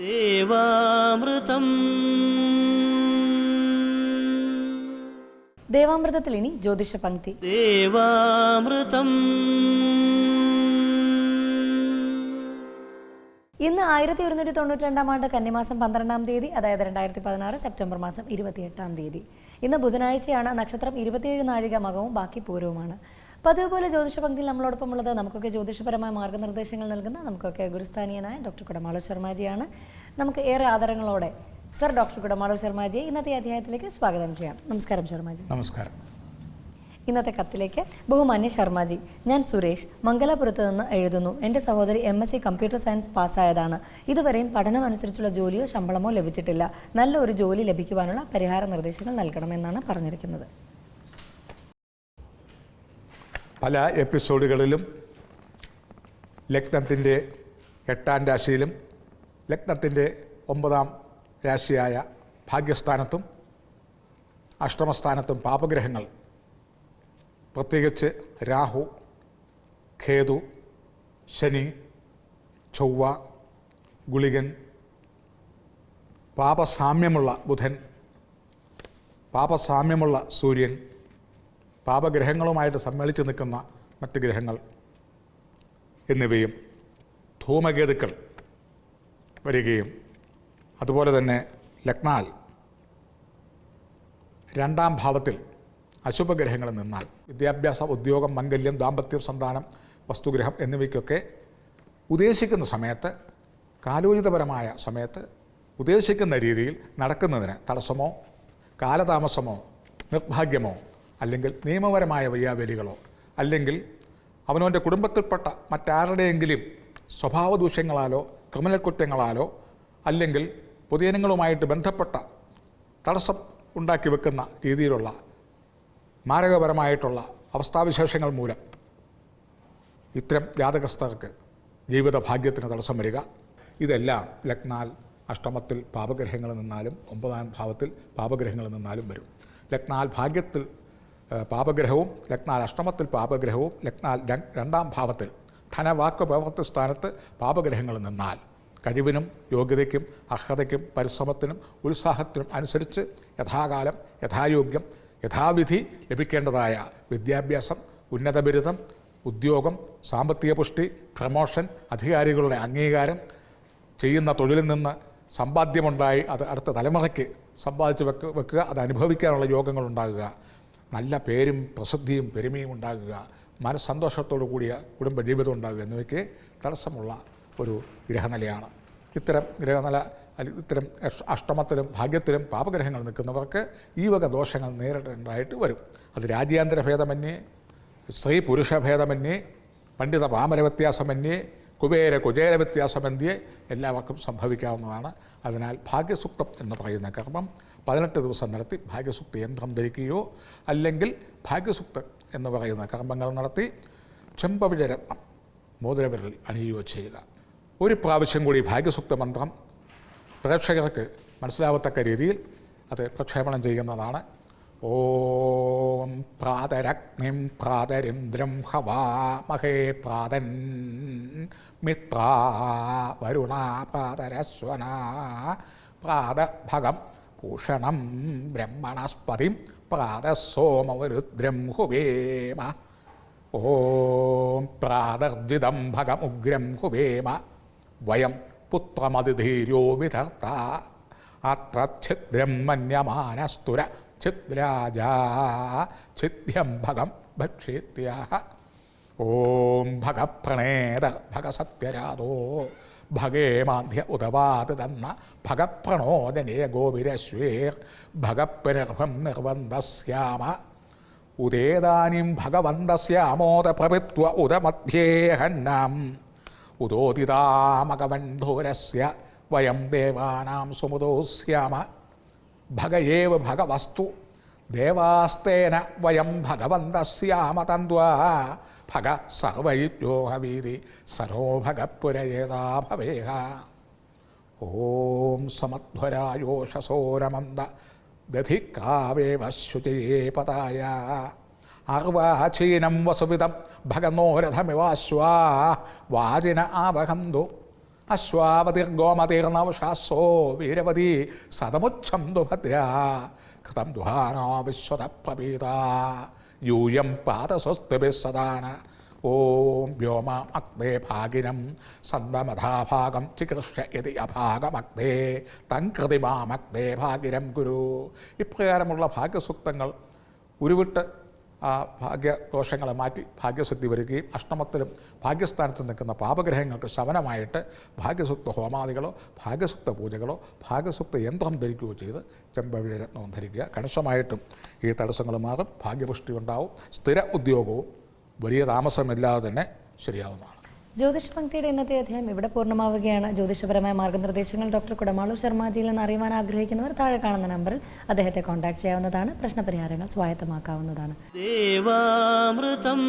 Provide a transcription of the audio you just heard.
ദേവാമൃതം. ദേവാമൃതത്തിൽ ഇനി ജ്യോതിഷ പങ്ക്തി ദേവാമൃതം. ഇന്ന് ആയിരത്തി ഒരുന്നൂറ്റി തൊണ്ണൂറ്റി രണ്ടാം ആണ്ട് കന്നിമാസം പന്ത്രണ്ടാം തീയതി അതായത് രണ്ടായിരത്തി പതിനാറ് സെപ്റ്റംബർ മാസം ഇരുപത്തിയെട്ടാം തീയതി. ഇന്ന് ബുധനാഴ്ചയാണ് നക്ഷത്രം ഇരുപത്തിയേഴ് നാഴിക മകവും ബാക്കി പൂരവുമാണ്. പതിവ് പോലെ ജ്യോതിഷ പങ്ക്തിയിൽ നമ്മളോടൊപ്പം ഉള്ളത് നമുക്കൊക്കെ ജ്യോതിഷപരമായ മാർഗനിർദ്ദേശങ്ങൾ നൽകുന്ന നമുക്കൊക്കെ ഗുരുസ്ഥാനീയനായ ഡോക്ടർ കുടമാളൂർ ശർമാജിയാണ്. നമുക്ക് ഏറെ ആദരങ്ങളോടെ സർ ഡോക്ടർ കുടമാളൂർ ശർമാജിയെ ഇന്നത്തെ അധ്യായത്തിലേക്ക് സ്വാഗതം ചെയ്യാം. നമസ്കാരം ശർമാജി. നമസ്കാരം. ഇന്നത്തെ കത്തിലേക്ക് ബഹുമാന്യ ശർമാജി ഞാൻ സുരേഷ് മംഗലാപുരത്ത് നിന്ന് എഴുതുന്നു. എന്റെ സഹോദരി M S C computer science പാസ്സായതാണ്. ഇതുവരെയും പഠനം അനുസരിച്ചുള്ള ജോലിയോ ശമ്പളമോ ലഭിച്ചിട്ടില്ല. നല്ല ഒരു ജോലി ലഭിക്കുവാനുള്ള പരിഹാര നിർദ്ദേശങ്ങൾ നൽകണമെന്നാണ് പറഞ്ഞിരിക്കുന്നത്. പല എപ്പിസോഡുകളിലും ലഗ്നത്തിന്റെ എട്ടാം രാശിയിലും ലഗ്നത്തിന്റെ ഒമ്പതാം രാശിയായ ഭാഗ്യസ്ഥാനത്തും അഷ്ടമസ്ഥാനത്തും പാപഗ്രഹങ്ങൾ. പ്രത്യേകിച്ച് രാഹു ഖേതു ശനി ചൊവ്വ ഗുളികൻ പാപസാമ്യമുള്ള ബുധൻ പാപസാമ്യമുള്ള സൂര്യൻ പാപഗ്രഹങ്ങളുമായിട്ട് സമ്മേളിച്ച് നിൽക്കുന്ന മറ്റ് ഗ്രഹങ്ങൾ എന്നിവയും ധൂമകേതുക്കൾ വരികയും അതുപോലെ തന്നെ ലഗ്നാൽ രണ്ടാം ഭാവത്തിൽ അശുഭഗ്രഹങ്ങൾ നിന്നാൽ വിദ്യാഭ്യാസം ഉദ്യോഗം മംഗല്യം ദാമ്പത്യം സന്താനം വസ്തുഗ്രഹം എന്നിവയ്ക്കൊക്കെ ഉദ്ദേശിക്കുന്ന സമയത്ത് കാലോചിതപരമായ സമയത്ത് ഉദ്ദേശിക്കുന്ന രീതിയിൽ നടക്കുന്നതിന് തടസ്സമോ കാലതാമസമോ നിർഭാഗ്യമോ അല്ലെങ്കിൽ നിയമപരമായ വയ്യാവേലികളോ അല്ലെങ്കിൽ അവനവന്റെ കുടുംബത്തിൽപ്പെട്ട മറ്റാരുടെയെങ്കിലും സ്വഭാവ ദൂഷ്യങ്ങളാലോ ക്രിമിനൽ കുറ്റങ്ങളാലോ അല്ലെങ്കിൽ പൊതുജനങ്ങളുമായിട്ട് ബന്ധപ്പെട്ട തടസ്സം ഉണ്ടാക്കി വെക്കുന്ന രീതിയിലുള്ള മാരകപരമായിട്ടുള്ള അവസ്ഥാവിശേഷങ്ങൾ മൂലം ഇത്തരം ജാതകസ്ഥർക്ക് ജീവിത ഭാഗ്യത്തിന് തടസ്സം വരിക. ഇതെല്ലാം ലഗ്നാൽ അഷ്ടമത്തിൽ പാപഗ്രഹങ്ങളിൽ നിന്നാലും ഒമ്പതാം ഭാവത്തിൽ പാപഗ്രഹങ്ങളിൽ നിന്നാലും വരും. ലഗ്നാൽ ഭാഗ്യത്തിൽ പാപഗ്രഹവും ലഗ്നാൽ അഷ്ടമത്തിൽ പാപഗ്രഹവും ലഗ്നാൽ രണ്ടാം ഭാവത്തിൽ ധനവാക്ക് പ്രവർത്തി സ്ഥാനത്ത് പാപഗ്രഹങ്ങൾ നിന്നാൽ കഴിവിനും യോഗ്യതയ്ക്കും അർഹതയ്ക്കും പരിശ്രമത്തിനും ഉത്സാഹത്തിനും അനുസരിച്ച് യഥാകാലം യഥായോഗ്യം യഥാവിധി ലഭിക്കേണ്ടതായ വിദ്യാഭ്യാസം ഉന്നത ബിരുദം ഉദ്യോഗം സാമ്പത്തിക പുഷ്ടി പ്രമോഷൻ അധികാരികളുടെ അംഗീകാരം ചെയ്യുന്ന തൊഴിലിൽ നിന്ന് സമ്പാദ്യമുണ്ടായി അത് അടുത്ത തലമുറയ്ക്ക് സമ്പാദിച്ച് വെക്ക് വെക്കുക അത് അനുഭവിക്കാനുള്ള യോഗങ്ങൾ ഉണ്ടാകുക നല്ല പേരും പ്രസിദ്ധിയും പെരുമയും ഉണ്ടാകുക മനസ്സന്തോഷത്തോടു കൂടിയ കുടുംബജീവിതം ഉണ്ടാകുക എന്നിവയ്ക്ക് തടസ്സമുള്ള ഒരു ഗ്രഹനിലയാണ്. ഇത്തരം ഗ്രഹനില അല്ലെങ്കിൽ ഇത്തരം അഷ്- അഷ്ടമത്തിലും ഭാഗ്യത്തിലും പാപഗ്രഹങ്ങൾ നിൽക്കുന്നവർക്ക് ഈ വക ദോഷങ്ങൾ നേരിടേണ്ടതായിട്ട് വരും. അത് രാജ്യാന്തര ഭേദമന്യേ സ്ത്രീ പുരുഷ ഭേദമന്യേ പണ്ഡിത പാമര വ്യത്യാസമന്യേ കുബേര കുചേര വ്യത്യാസമന്യേ എല്ലാവർക്കും സംഭവിക്കാവുന്നതാണ്. അതിനാൽ ഭാഗ്യസുക്തം എന്ന് പറയുന്ന കർമ്മം പതിനെട്ട് ദിവസം നടത്തി ഭാഗ്യസുക്ത യന്ത്രം ധരിക്കുകയോ അല്ലെങ്കിൽ ഭാഗ്യസുക്ത എന്ന് പറയുന്ന കർമ്മങ്ങൾ നടത്തി ചെമ്പവിഴരത്നം മോതിരവിരൽ അണിയുകയോ ചെയ്യുക ഒരു പ്രാവശ്യം കൂടി ഭാഗ്യസുക്ത മന്ത്രം പ്രേക്ഷകർക്ക് മനസ്സിലാവത്തക്ക രീതിയിൽ അത് പ്രക്ഷേപണം ചെയ്യുന്നതാണ്. ഓം പ്രാതരഗ്നിം പ്രാതരിന്ദ്രം ഹവാമഹേ പ്രാതൻ മിത്രാ വരുണ പ്രാതരസ്വന പ്രാതഭഗം ഭൂഷണം ബ്രഹ്മണസ്പതിം പ്രാതസോമവരുദ്രം ഹുവേമ ഓം പ്രാതർജിതം ഭഗമുഗ്രം ഹുവേമ വയം പുത്രമതിധീര്യോ വിധർത്ത അത്ര ഛിദ്രം മന്യമാനസ്തുര ഛിദ്രാജാ ഛിദ്യം ഭഗം ഭക്ഷ്യേത്യ ഓം ഭഗപ്രണേത ഭഗസത്യരാതോ ഭഗേ മാധ്യ ഉദവാത് തന്ന ഭഗപ്രണോദനേ ഗോവിരശ്വേർ ഭഗപ്പുനർഭം നിർവന്തസ്യാമ. ഉദേതാനിം ഭഗവന്തസ്യാമോദ പ്രഭുത്വ ഉദമധ്യേഹന്നാം ഉദോദിതാമകവന്ധൂരസ്യ വയം ദേവാനാം സുമുദോസ്യാമ. ഭഗയേവ ഭഗവസ്തു ദേവാസ്തേന വയം ഭഗവന്തസ്യാമ തന്ത്വാ. ഭഗ സർവൈദ്യോഹവീതി സരോ ഭഗപ്പുരയേതാ ഭവേഹ ഓം സമധ്വരായോഷസോരമന്ദ ദധിക്കാവേവ ശുചയേ പതായ. അർവാചീനം വസുവിധം ഭഗനോരഥമിവാശ്വാ. വാചിന ആവഹന്തു. അശ്വാവതിർഗോമതീർണവശാസോ വീരവതി സതമുച്ഛം ദുഭദ്ര കൃതം ദുഹാനോ വിശ്വത പ്രപീത യൂയം പാദസ്വസ്തിഭി സദാന. ഓം വ്യോമ അഗ്നേ ഭാഗിനം സന്തമഥാഭാഗം ചികൃഷ്യ ഇതി അഭാഗമഗ്നേ. തങ്കൃതി ഭാഗിനം ഗുരു. ഇപ്രകാരമുള്ള ഭാഗ്യസൂക്തങ്ങൾ ഉരുവിട്ട് ആ ഭാഗ്യദോഷങ്ങളെ മാറ്റി ഭാഗ്യസിദ്ധി വരികയും അഷ്ടമത്തിലും ഭാഗ്യസ്ഥാനത്ത് നിൽക്കുന്ന പാപഗ്രഹങ്ങൾക്ക് ശമനമായിട്ട് ഭാഗ്യസുക്ത ഹോമാദികളോ ഭാഗ്യസുക്ത പൂജകളോ ഭാഗ്യസുക്ത യന്ത്രം ധരിക്കുകയോ ചെയ്ത് ചെമ്പവിഴ രത്നവും ധരിക്കുക. കണിശമായിട്ടും ഈ തടസ്സങ്ങൾ മാറും. ഭാഗ്യപുഷ്ടി ഉണ്ടാവും. സ്ഥിര ഉദ്യോഗവും വലിയ താമസമില്ലാതെ തന്നെ ശരിയാവുന്നതാണ്. ജ്യോതിഷ പങ്ക്തിയുടെ ഇന്നത്തെ അധ്യായം ഇവിടെ പൂർണമാവുകയാണ്. ജ്യോതിഷപരമായ മാർഗനിർദ്ദേശങ്ങൾ ഡോക്ടർ കുടമാളൂർ ശർമാജിയിൽ നിന്ന് അറിയുവാൻ ആഗ്രഹിക്കുന്നവർ താഴെ കാണുന്ന നമ്പറിൽ അദ്ദേഹത്തെ കോൺടാക്ട് ചെയ്യാവുന്നതാണ്. പ്രശ്നപരിഹാരങ്ങൾ സ്വായത്തമാക്കാവുന്നതാണ്. ദേവാമൃതം